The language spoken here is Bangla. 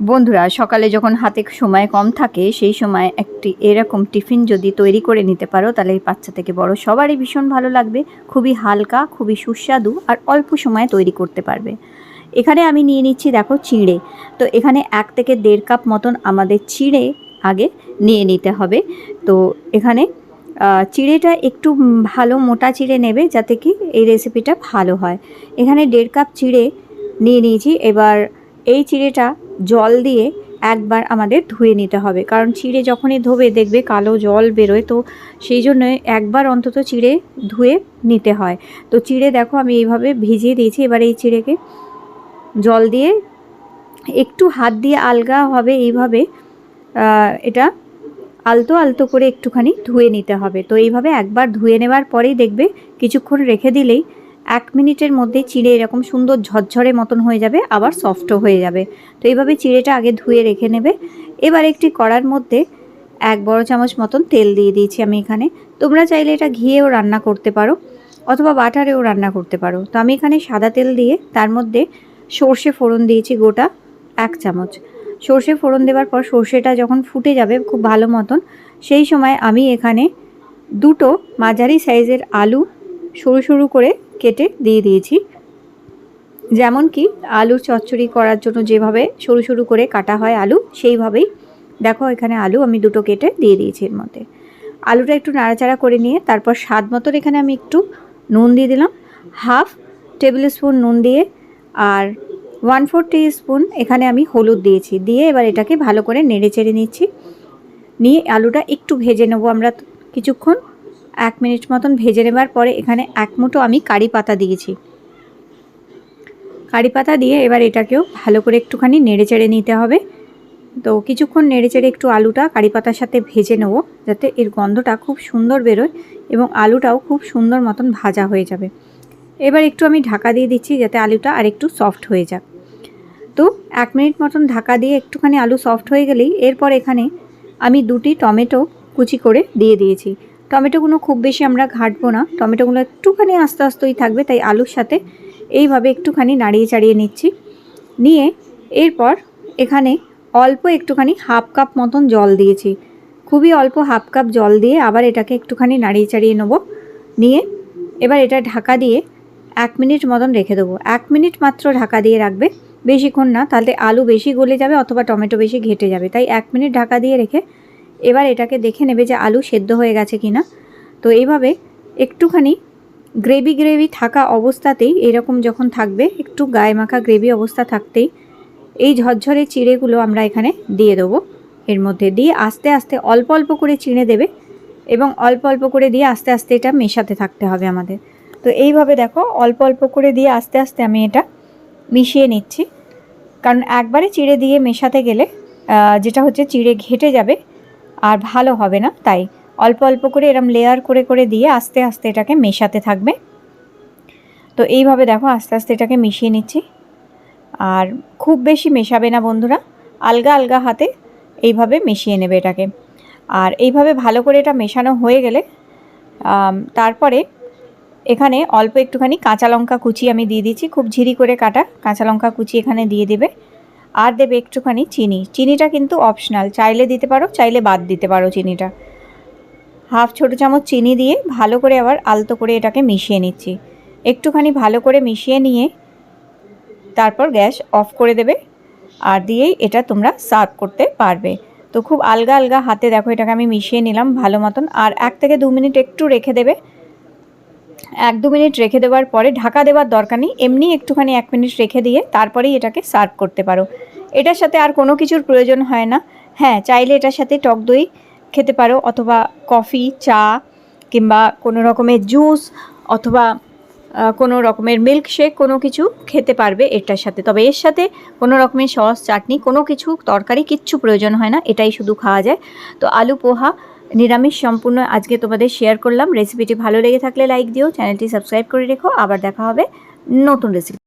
বন্ধুরা, সকালে যখন হাতে সময় কম থাকে, সেই সময় একটি এরকম টিফিন যদি তৈরি করে নিতে পারো, তাহলে বাচ্চা থেকে বড় সবারই ভীষণ ভালো লাগবে। খুবই হালকা, খুবই সুস্বাদু আর অল্প সময়ে তৈরি করতে পারবে। এখানে আমি নিয়ে নিচ্ছি, দেখো, চিঁড়ে। তো এখানে এক থেকে দেড় কাপ মতন আমাদের চিঁড়ে আগে নিয়ে নিতে হবে। তো এখানে চিড়েটা একটু ভালো মোটা চিড়ে নেবে, যাতে কি এই রেসিপিটা ভালো হয়। এখানে দেড় কাপ চিড়ে নিয়ে নিয়েছি। এবার এই চিড়েটা জল দিয়ে একবার আমাদের ধুয়ে নিতে হবে। কারণ চিড়ে যখনই ধোবে দেখবে কালো জল বেরোয়, তো সেই জন্য একবার অন্তত চিড়ে ধুয়ে নিতে হয়। তো চিড়ে দেখো আমি এইভাবে ভিজিয়ে দিয়েছি, এবার এই চিড়েকে জল দিয়ে একটু হাত দিয়ে আলগা হবে এইভাবে এটা আলতো আলতো করে একটুখানি ধুয়ে নিতে হবে। তো এইভাবে একবার ধুয়ে নেবার পরেই দেখবে কিছুক্ষণ রেখে দিলেই এক মিনিটের মধ্যে চিড়ে এরকম সুন্দর ঝরঝরে মতন হয়ে যাবে, আবার সফটও হয়ে যাবে। তো এইভাবে চিড়েটা আগে ধুয়ে রেখে নেবে। এবার একটি কড়ার মধ্যে এক বড় চামচ মতন তেল দিয়ে দিয়েছি আমি এখানে। তোমরা চাইলে এটা ঘিয়েও রান্না করতে পারো, অথবা বাটারেও রান্না করতে পারো। তো আমি এখানে সাদা তেল দিয়ে তার মধ্যে সর্ষে ফোড়ন দিয়েছি গোটা এক চামচ। সর্ষে ফোড়ন দেওয়ার পর সর্ষেটা যখন ফুটে যাবে খুব ভালো মতন, সেই সময় আমি এখানে দুটো মাঝারি সাইজের আলু সরু সরু করে কেটে দিয়ে দিয়েছি। যেমন কি আলু চচ্চড়ি করার জন্য যেভাবে সরু সরু করে কাটা হয় আলু, সেইভাবেই। দেখো এখানে আলু আমি দুটো কেটে দিয়ে দিয়েছি এর মধ্যে। আলুটা একটু নাড়াচাড়া করে নিয়ে তারপর স্বাদ মতন এখানে আমি একটু নুন দিয়ে দিলাম। হাফ টেবিল স্পুন নুন দিয়ে আর ওয়ান ফোর স্পুন এখানে আমি হলুদ দিয়েছি। দিয়ে এবার এটাকে ভালো করে নেড়ে চেড়ে নিচ্ছি। নিয়ে আলুটা একটু ভেজে নেব আমরা কিছুক্ষণ। এক মিনিট মতন ভেজে নেবার পরে এখানে এক মুঠো আমি কারি পাতা দিয়েছি। কারি পাতা দিয়ে এবার এটাকেও ভালো করে একটুখানি নেড়ে চেড়ে নিতে হবে। তো কিছুক্ষণ নেড়ে চেড়ে একটু আলুটা কারি পাতার সাথে ভেজে নেব, যাতে এর গন্ধটা খুব সুন্দর বেরোয় এবং আলুটাও খুব সুন্দর মতন ভাজা হয়ে যাবে। এবার একটু আমি ঢাকা দিয়ে দিচ্ছি যাতে আলুটা আর একটু সফট হয়ে যাক। তো এক মিনিট মতন ঢাকা দিয়ে একটুখানি আলু সফট হয়ে গেলেই এরপর এখানে আমি দুটি টমেটো কুচি করে দিয়ে দিয়েছি। টমেটোগুলো খুব বেশি আমরা ঘাটবো না। টমেটোগুলো একটুখানি আস্তে আস্তেই থাকবে, তাই আলুর সাথে এইভাবে একটুখানি নাড়িয়ে চাড়িয়ে নিচ্ছি। নিয়ে এরপর এখানে অল্প একটুখানি হাফ কাপ মতন জল দিয়েছি। খুবই অল্প হাফ কাপ জল দিয়ে আবার এটাকে একটুখানি নাড়িয়ে চাড়িয়ে নেব। নিয়ে এবার এটা ঢাকা দিয়ে এক মিনিট মতন রেখে দেবো। এক মিনিট মাত্র ঢাকা দিয়ে রাখবে, বেশিক্ষণ না। তাহলে আলু বেশি গলে যাবে অথবা টমেটো বেশি ঘেটে যাবে। তাই এক মিনিট ঢাকা দিয়ে রেখে এবার এটাকে দেখে নেবে যে আলু সেদ্ধ হয়ে গেছে কি না তো এইভাবে একটুখানি গ্রেভি গ্রেভি থাকা অবস্থাতেই এরকম যখন থাকবে, একটু গায়ে মাখা গ্রেভি অবস্থা থাকতেই এই ঝরঝরে চিড়েগুলো আমরা এখানে দিয়ে দেবো। এর মধ্যে দিয়ে আস্তে আস্তে অল্প অল্প করে চিড়ে দেবে এবং অল্প অল্প করে দিয়ে আস্তে আস্তে এটা মেশাতে থাকতে হবে আমাদের। তো এইভাবে দেখো অল্প অল্প করে দিয়ে আস্তে আস্তে আমি এটা মিশিয়ে নিচ্ছি। কারণ একবারে চিড়ে দিয়ে মেশাতে গেলে যেটা হচ্ছে চিড়ে ঘেটে যাবে আর ভালো হবে না, তাই অল্প অল্প করে এরম লেয়ার করে করে দিয়ে আস্তে আস্তে এটাকে মেশাতে থাকবে। তো এইভাবে দেখো আস্তে আস্তে এটাকে মিশিয়ে নিচ্ছি। আর খুব বেশি মেশাবে না বন্ধুরা, আলগা আলগা হাতে এইভাবে মিশিয়ে নেবে এটাকে। আর এইভাবে ভালো করে এটা মেশানো হয়ে গেলে তারপরে এখানে অল্প একটুখানি কাঁচা লঙ্কা কুচি আমি দিয়ে দিচ্ছি, খুব ঝিরি করে কাটা কাঁচা লঙ্কা কুচি এখানে দিয়ে দেবে। আর দেবে একটুখানি চিনি। চিনিটা কিন্তু অপশনাল চাইলে দিতে পারো, চাইলে বাদ দিতে পারো চিনিটা। হাফ ছোটো চামচ চিনি দিয়ে ভালো করে আবার আলতো করে এটাকে মিশিয়ে নিচ্ছি। একটুখানি ভালো করে মিশিয়ে নিয়ে তারপর গ্যাস অফ করে দেবে আর দিয়েই এটা তোমরা সার্ভ করতে পারবে। তো খুব আলগা আলগা হাতে দেখো এটাকে আমি মিশিয়ে নিলাম ভালো মতন। আর এক থেকে দু মিনিট একটু রেখে দেবে। এক দু মিনিট রেখে দেওয়ার পরে ঢাকা দেওয়ার দরকার নেই। এমনি একটুখানি এক মিনিট রেখে দিয়ে তারপরেই এটাকে সার্ভ করতে পারো। এটার সাথে আর কোনো কিছুর প্রয়োজন হয় না। হ্যাঁ চাইলে এটার সাথে টক দই খেতে পারো অথবা কফি, চা কিংবা কোনো রকমের জুস অথবা কোনো রকমের মিল্ক শেক কোনো কিছু খেতে পারবে এটার সাথে। তবে এর সাথে কোনো রকমের সস, চাটনি কোনো কিছু, তরকারি কিচ্ছু প্রয়োজন হয় না। এটাই শুধু খাওয়া যায়। তো আলু পোহা নিরামিষ সম্পূর্ণ আজকে তোমাদের শেয়ার করলাম। রেসিপিটি ভালো লেগে থাকলে লাইক দিও চ্যানেলটি সাবস্ক্রাইব করে রেখো। আবার দেখা হবে নতুন রেসিপি